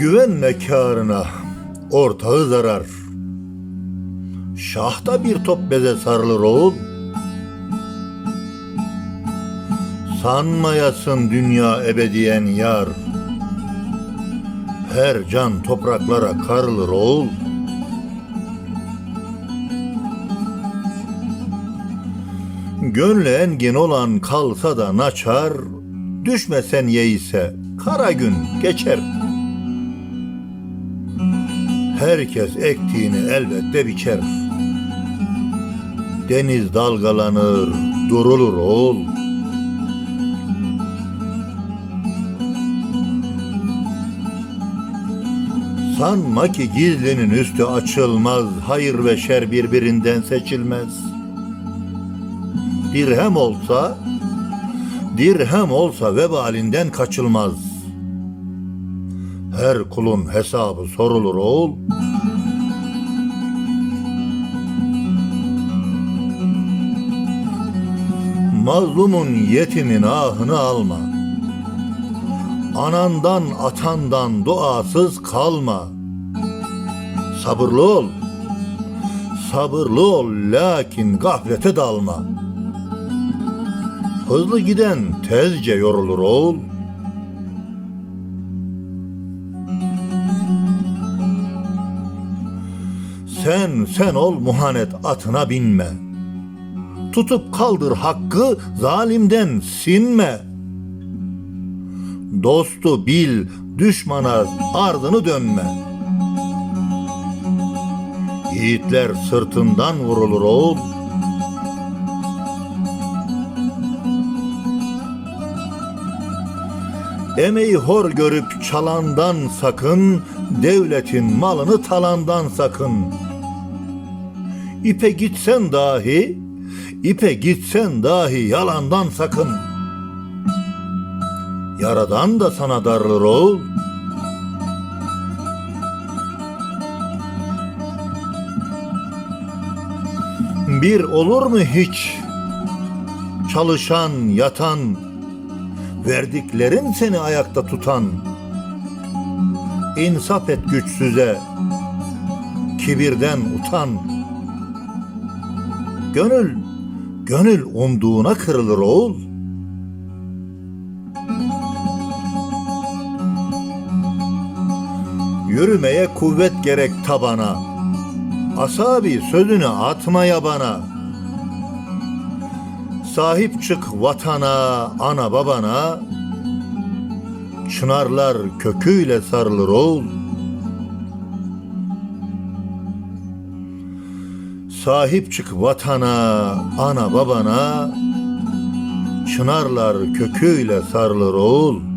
Güvenme kârına, ortağı zarar. Şahta bir top beze sarılır oğul. Sanmayasın dünya ebediyen yar. Her can topraklara karılır oğul. Gönlü engin olan kalsa da naçar, düşmesen ye ise kara gün geçer. Herkes ektiğini elbette biçer. Deniz dalgalanır, durulur oğul. Sanma ki gizlinin üstü açılmaz, hayır ve şer birbirinden seçilmez. Dirhem olsa, dirhem olsa vebalinden kaçılmaz. Her kulun hesabı sorulur oğul. Mazlumun yetimin ahını alma. Anandan atandan duasız kalma. Sabırlı ol. Sabırlı ol lakin gaflete dalma. Hızlı giden tezce yorulur oğul. Sen sen ol muhanet atına binme. Tutup kaldır hakkı zalimden sinme. Dostu bil, düşmana ardını dönme. Yiğitler sırtından vurulur oğul. Emeği hor görüp çalandan sakın, devletin malını talandan sakın. İpe gitsen dahi, ipe gitsen dahi yalandan sakın. Yaradan da sana darılır oğul. Bir olur mu hiç çalışan, yatan, verdiklerin seni ayakta tutan. İnsaf et güçsüze, kibirden utan. Gönül, gönül umduğuna kırılır oğul. Yürümeye kuvvet gerek tabana. Asabi sözünü atmaya bana. Sahip çık vatana, ana babana. Çınarlar köküyle sarılır oğul. Sahip çık vatana, ana babana. Çınarlar köküyle sarılır oğul.